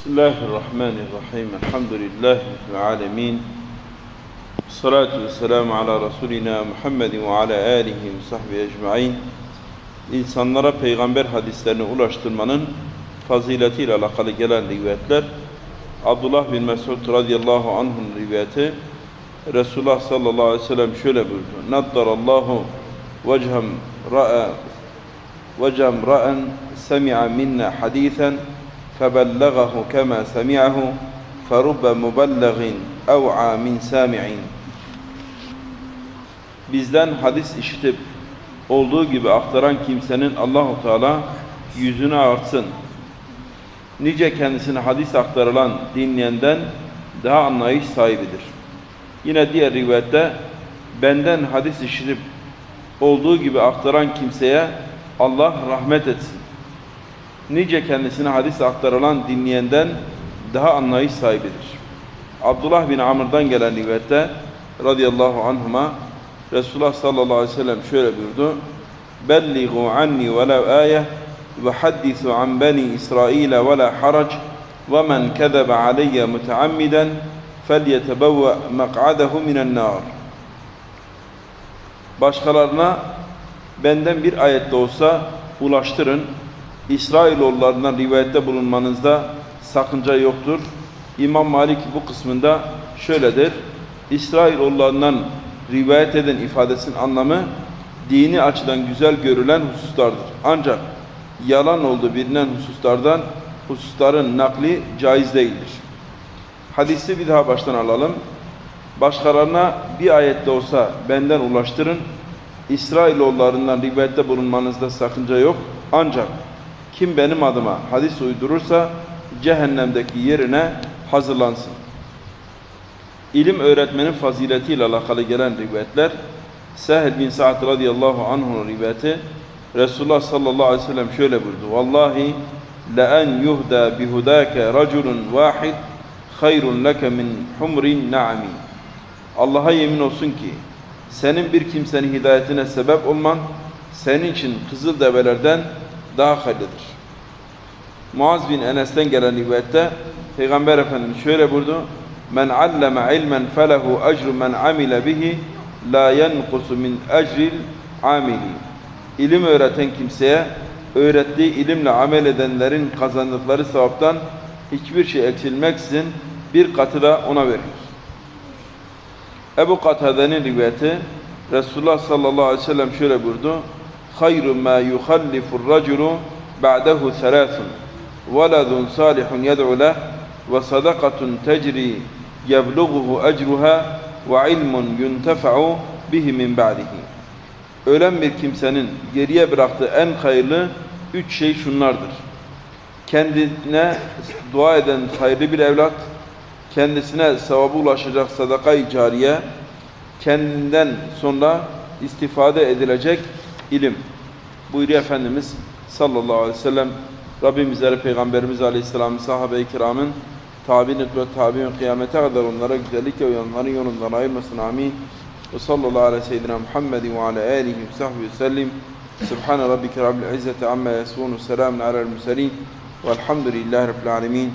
بسم الله الرحمن الرحيم الحمد لله رب العالمين الصلاة والسلام على رسولنا Muhammed ve ala alihi ve sahbihi ecmaîn. İnsanlara peygamber hadislerini ulaştırmanın faziletiyle alakalı gelen rivayetler Abdullah bin Mesud radıyallahu anh'ın rivayeti Resulullah sallallahu aleyhi ve sellem şöyle buyurdu. Naddarallahu vechem ra'a vechem ra'en semi'a minna hadithen فبلغه كما سمعه فرب مبلغ أوعى من سامع Bizden hadis işitip olduğu gibi aktaran kimsenin Allahu Teala yüzünü artsın. Nice kendisine hadis aktarılan dinleyenden daha anlayış sahibidir. Yine diğer rivayette benden hadis işitip olduğu gibi aktaran kimseye Allah rahmet etsin nice kendisine hadis aktarılan dinleyenden daha anlayış sahibidir. Abdullah bin Amr'dan gelen rivayette radıyallahu anhuma Resulullah sallallahu aleyhi ve sellem şöyle buyurdu. Belligu anni velev ayeh ve haddisu an beni İsrail'e ve la harac ve men kezebe aleyye müteammiden felyetebevve mek'adehu minen nar. Başkalarına benden bir ayet de olsa ulaştırın İsrailoğullarından rivayette bulunmanızda sakınca yoktur. İmam Malik bu kısmında şöyledir. İsrailoğullarından rivayet eden ifadesinin anlamı dini açıdan güzel görülen hususlardır. Ancak yalan olduğu bilinen hususlardan hususların nakli caiz değildir. Hadisi bir daha baştan alalım. Başkalarına bir ayette olsa benden ulaştırın. İsrailoğullarından rivayette bulunmanızda sakınca yok. Ancak kim benim adıma hadis uydurursa cehennemdeki yerine hazırlansın. İlim öğretmenin faziletiyle alakalı gelen rivayetler Sehel bin Sa'd radıyallahu anh'un rivayeti Resulullah sallallahu aleyhi ve sellem şöyle buyurdu. Vallahi la en yuhda bihudake raculun vahid hayrun leke min humrin na'mi. Allah'a yemin olsun ki senin bir kimsenin hidayetine sebep olman senin için kızıl develerden daha hayırlıdır. Muaz bin Enes'ten gelen rivayette Peygamber Efendimiz şöyle buyurdu. Men alleme ilmen felehu ecru men amile bihi la yenkusu min ecril amili. İlim öğreten kimseye öğrettiği ilimle amel edenlerin kazandıkları sevaptan hiçbir şey eksilmeksizin bir katı da ona verilir. Ebu Katade'nin rivayeti Resulullah sallallahu aleyhi ve sellem şöyle buyurdu hayru ma yuhallifur raculu ba'dahu selasun veladun salihun yed'u leh ve sadakatun tecri yebluğuhu ecruha ve ilmun yuntefa'u bihi min ba'dihi. Ölen bir kimsenin geriye bıraktığı en hayırlı üç şey şunlardır. Kendine dua eden hayırlı bir evlat, kendisine sevabı ulaşacak sadaka-i cariye, kendinden sonra istifade edilecek ilim. Buyuruyor Efendimiz sallallahu aleyhi ve sellem Rabbimizlere Peygamberimiz aleyhisselam sahabe-i kiramın tabi'in ve tabi'in kıyamete kadar onlara güzellikle uyanların yolundan ayırmasın amin. Ve sallallahu aleyhi ve seyyidina Muhammedin ve ala alihi ve sahbihi ve sellim. Subhane rabbike rabbil izzeti amma yasifun ve selamun alel murselin. Velhamdülillahi rabbil alemin.